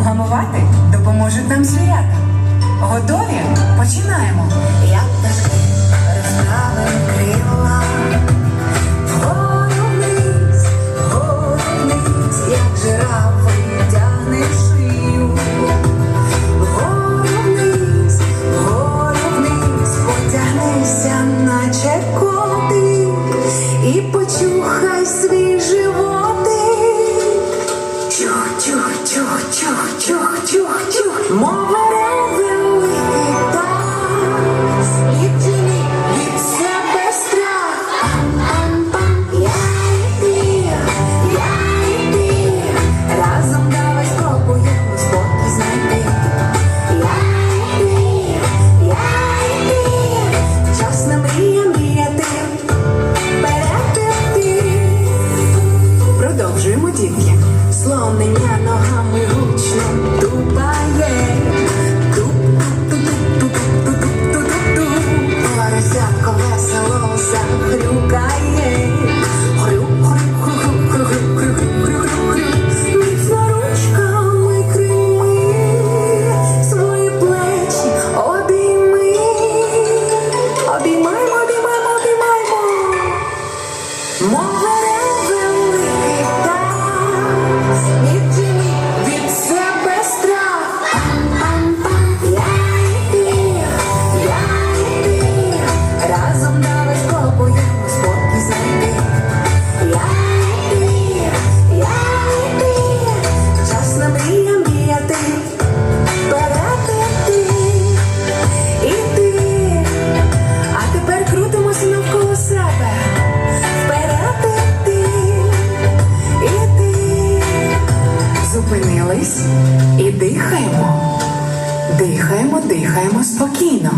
вгамувати допоможуть нам звірята. Готові? Починаємо. Я пташки розправив крила. Наче коти і почухай свіжий листівки, слонення ногами гучно. Зібрались і дихаємо, дихаємо, дихаємо спокійно.